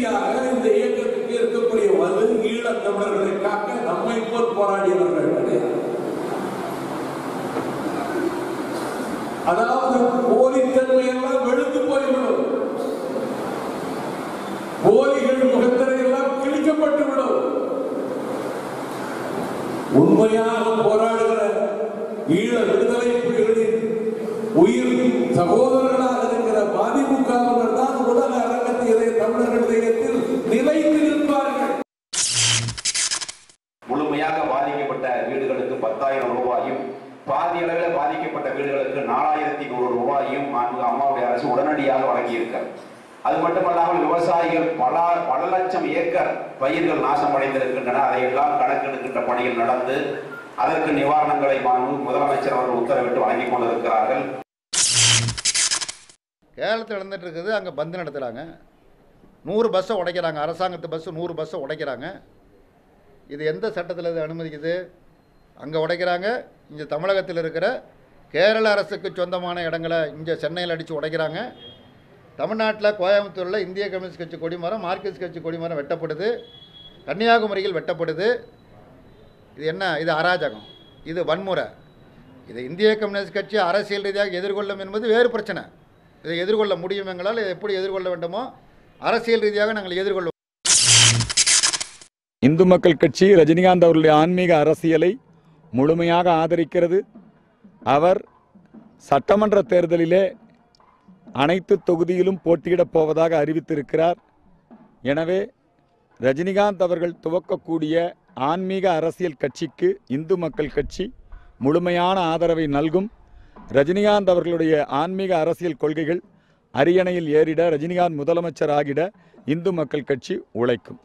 இறுதியாக இந்த இயக்கத்துக்கு இருக்கக்கூடிய வலு ஈழத்தமிழர்களை காக்க நம்மை போல் போராடியவர்கள் கிடையாது அதாவது போலித்தன்மை எல்லாம் வெளுத்து போய்விடும். போலிகள் முகத்திரை எல்லாம் கிழிக்கப்பட்டு விடும். உண்மையாக போராடுகிற ஈழ விடுதலை புலிகளின் உயிர் சகோதரர்களாக இருக்கிற பாதிமுகவினர் தான் கடுமையாக பாதிக்கப்பட்ட வீடுகளுக்கு பத்தாயிரம் ரூபாயும் பாதி அளவில் பாதிக்கப்பட்ட வீடுகளுக்கு நாலாயிரத்தி நூறு ரூபாயும் மாண்பு அம்மாவுடைய அரசு உடனடியாக வழங்கியிருக்கிறது. அது மட்டுமல்லாமல் விவசாயிகள் பல பல லட்சம் ஏக்கர் பயிர்கள் நாசமடைந்திருக்கின்றன அதையெல்லாம் கணக்கெடுக்கின்ற பணிகள் நடந்து அதற்கு நிவாரணங்களை மாண்பு முதலமைச்சர் அவர்கள் உத்தரவிட்டு வழங்கி கொண்டிருக்கிறார்கள். கேரளத்தில் நடந்துட்டு இருக்குது அங்கே பந்து நடத்துகிறாங்க நூறு பஸ்ஸை உடைக்கிறாங்க. அரசாங்கத்து பஸ்ஸு நூறு பஸ்ஸை உடைக்கிறாங்க. இது எந்த சட்டத்தில் இது அனுமதிக்குது? அங்கே உடைக்கிறாங்க. இங்கே தமிழகத்தில் இருக்கிற கேரள அரசுக்கு சொந்தமான இடங்களை இங்கே சென்னையில் அடித்து உடைக்கிறாங்க. தமிழ்நாட்டில் கோயம்புத்தூரில் இந்திய கம்யூனிஸ்ட் கட்சி கொடிமரம் மார்க்சிஸ்ட் கட்சி கொடிமரம் வெட்டப்படுது. கன்னியாகுமரியில் வெட்டப்படுது. இது என்ன? இது அராஜகம். இது வன்முறை. இது இந்திய கம்யூனிஸ்ட் கட்சி அரசியல் ரீதியாக எதிர்கொள்ளும் என்பது வேறு பிரச்சனை. இதை எதிர்கொள்ள முடியும் எங்களால் எப்படி எதிர்கொள்ள வேண்டுமோ அரசியல் ரீதியாக நாங்கள் எதிர்கொள்வோம் இந்து மக்கள் கட்சி ரஜினிகாந்த் அவருடைய ஆன்மீக அரசியலை முழுமையாக ஆதரிக்கிறது. அவர் சட்டமன்ற தேர்தலிலே அனைத்து தொகுதியிலும் போட்டியிடப் போவதாக அறிவித்திருக்கிறார். எனவே ரஜினிகாந்த் அவர்கள் துவக்கக்கூடிய ஆன்மீக அரசியல் கட்சிக்கு இந்து மக்கள் கட்சி முழுமையான ஆதரவை நல்கும். ரஜினிகாந்த் அவர்களுடைய ஆன்மீக அரசியல் கொள்கைகள் அரியணையில் ஏறிட ரஜினிகாந்த் முதலமைச்சர் ஆகிட இந்து மக்கள் கட்சி உழைக்கும்.